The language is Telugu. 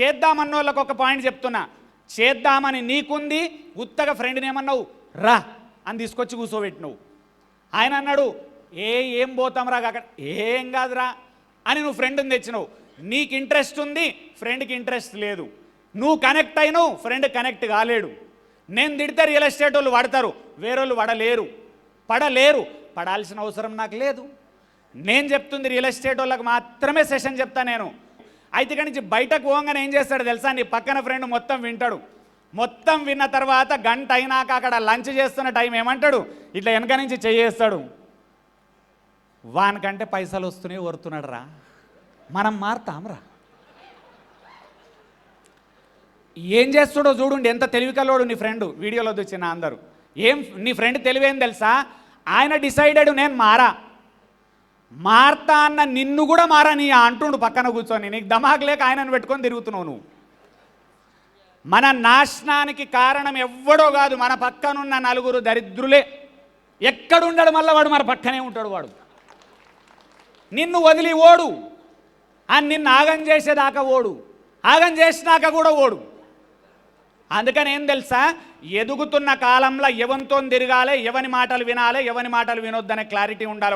చేద్దామన్నోళ్ళకు ఒక పాయింట్ చెప్తున్నా. చేద్దామని నీకుంది ఉత్తగా ఫ్రెండ్ని ఏమన్నావు? రా అని తీసుకొచ్చి కూర్చోబెట్టినావు ఆయన అన్నాడు ఏ ఏం పోతాం రా అక్కడ ఏం కాదురా అని నువ్వు ఫ్రెండ్ని తెచ్చినావు. నీకు ఇంట్రెస్ట్ ఉంది ఫ్రెండ్కి ఇంట్రెస్ట్ లేదు. నువ్వు కనెక్ట్ అయినావు ఫ్రెండ్ కనెక్ట్ కాలేడు. నేను తిడితే రియల్ ఎస్టేట్ వాళ్ళు పడతారు వేరేళ్ళు పడలేరు పడలేరు. పడాల్సిన అవసరం నాకు లేదు. నేను చెప్తుంది రియల్ ఎస్టేట్ వాళ్ళకి మాత్రమే సెషన్ చెప్తా నేను. అయితే ఇక్కడి నుంచి బయటకు పోగానే ఏం చేస్తాడు తెలుసా? నీ పక్కన ఫ్రెండ్ మొత్తం వింటాడు. మొత్తం విన్న తర్వాత గంట అయినాక అక్కడ లంచ్ చేస్తున్న టైం ఏమంటాడు? ఇట్లా వెనక నుంచి చేయేస్తాడు. వానికంటే పైసలు వస్తున్నాయి వరుతున్నాడు రా మనం మారుతాంరా. ఏం చేస్తాడో చూడండి ఎంత తెలివికలోడు నీ ఫ్రెండ్ వీడియోలో వచ్చిన అందరూ. ఏం నీ ఫ్రెండ్ తెలివేం తెలుసా? ఆయన డిసైడెడ్ నేను మారా. మారతా అన్న నిన్ను కూడా మారని అంటుండు పక్కన కూర్చొని. నీకు దమాక్ లేక ఆయనను పెట్టుకొని తిరుగుతున్నావు నువ్వు. మన నాశనానికి కారణం ఎవ్వడో కాదు మన పక్కనున్న నలుగురు దరిద్రులే. ఎక్కడుండడు మళ్ళీ వాడు మన పక్కనే ఉంటాడు వాడు. నిన్ను వదిలి ఓడు. అని నిన్ను ఆగం చేసేదాకా ఓడు. ఆగం చేసినాక కూడా ఓడు. అందుకని ఏం తెలుసా? ఎదుగుతున్న కాలంలో ఎవరితో తిరగాలి ఎవని మాటలు వినాలి ఎవని మాటలు వినొద్దనే క్లారిటీ ఉండాలి.